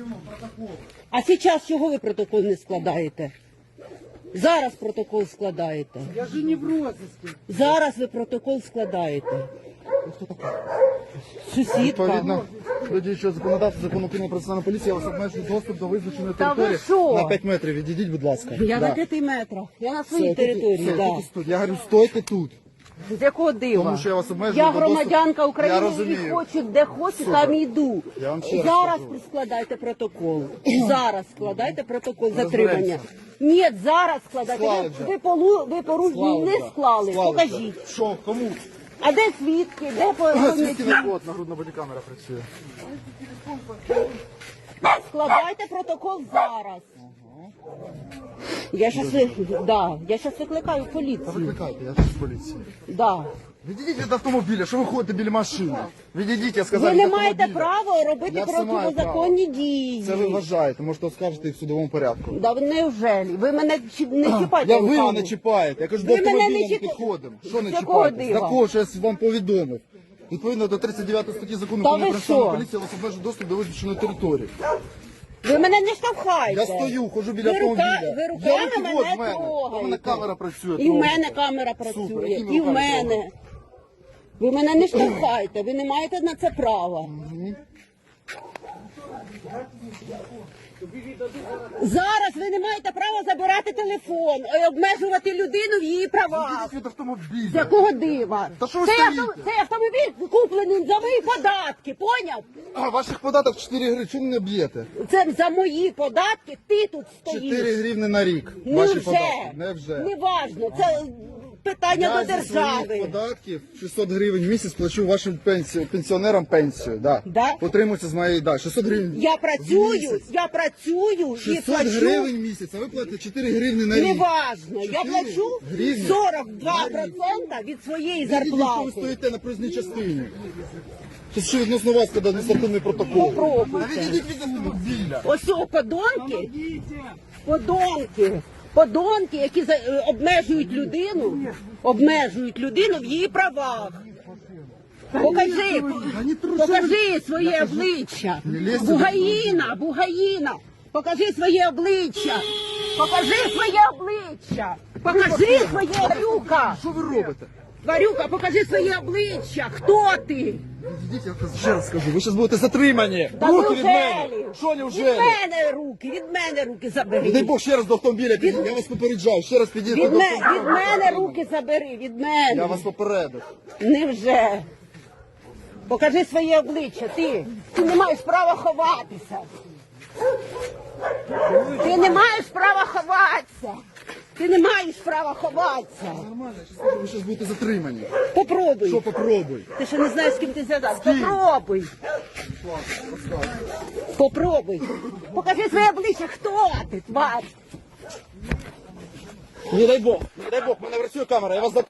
предъявлю протокол. А зараз чого ви протокол не складаєте? Зараз протокол складаєте. Я же не в розыске. Зараз ви протокол складаєте. Сусідка. Відповідно до діючого законодавства закону України про національну поліцію, я вас обмежую доступ до визначеної Та ви території що? на 5 метрів. Відійдіть, будь ласка. Я Да. на п'яти метрах. Я на Все, своїй тут- території. все, да. тут і тут. Я говорю, стойте тут. З якого дива? Тому що я вас обмежую Я до доступу. громадянка Я України і розумію. хочу, де хочу, там йду. Я вам ще раз Зараз кажу. складайте протокол. Зараз складайте протокол Розберемося. затримання. Ні, зараз складайте. Склали Ви, вже. ви, полу, ви порушення не склали. Покажіть. Що, кому? А де свідки? Де Звідки поняті? на от, нагрудна бодікамера працює. Складайте протокол зараз. Я щас, да, я щас викликаю поліцію. Викликайте, я тут з поліції. Да. Відійдіть від автомобіля, що ви ходите біля машини? Відійдіть, я сказав, Ви від не маєте автомобіля. права робити Я маю протизаконні дії. Це ви вважаєте, можете оскаржити і в судовому порядку. Да неужели? Ви мене чі- не чіпайте. Я ви руками. мене чіпаєте. Я кажу, Ви до мене не автомобіля не чіпа- підходимо. Що не З якого чіпаєте? дива? Такого, що я вам повідомив. Відповідно до 39 статті закону Та ви про національну що? поліцію, вас обмежу доступ до визначеної території. Ви мене не штовхайте. Я стою, ходжу біля ви рука, автомобіля. ви Я руками руки мене от в трогаєте. У мене камера працює. І в мене камера працює, якими і в руками мене. Ви мене не штовхайте, ви не маєте на це права. Зараз ви не маєте права забирати телефон і обмежувати людину в її правах. Відійдіть від З автомобіля. якого дива? Та що ви цей, стоїте? авто- цей автомобіль куплений за мої податки, поняв? А, ваших податок 4 гривні. Чому не б'єте? Це за мої податки ти тут 4 стоїш. гривні на рік. Не Ваші податки. Не вже. Не важно, це питання до держави. податків 600 гривень в місяць плачу вашим пенсію, пенсіонерам пенсію. Да. Да? Отримується з моєї, да, 600 гривень Я працюю, я працюю і 600 плачу. гривень в місяць, а ви платите 4 гривні на рік. Не важно, я 4 плачу гривні 42% від своєї що ви зарплати. стоїте на проїзній частині. Це що відносно вас, коли адміністративний протокол. Попробуйте. Відійдіть від автомобіля. Ось о, подонки, подонки, подонки, які е, обмежують людину, обмежують людину в її правах. Покажи, покажи своє обличчя. Бугаїна, Бугаїна, покажи своє обличчя. Покажи своє обличчя. Покажи своє люка. Що ви робите? Варюка, покажи своє обличчя. Хто ти? Відійдіть, я ще раз скажу, ви зараз будете затримані. Та Руки від мене. Що Від мене руки, від мене руки забери. Дай Бог ще раз до автомобіля підійдіть. Я вас попереджаю. Ще раз підійдіть Від, до ме, автомобіля. від мене руки забери, від мене. Я вас попередив. Невже? Покажи своє обличчя, ти. Ти не маєш права ховатися. Ти не маєш права ховатися. Ти не маєш права ховатися. Нормально, я скажу, ви зараз будете затримані. Попробуй. Що попробуй? Ти ще не знаєш, з ким ти зв'язав. Попробуй. Попробуй. Покажи своє обличчя, хто ти, тварь. Не дай Бог, не дай Бог, в мене працює камера, я вас за...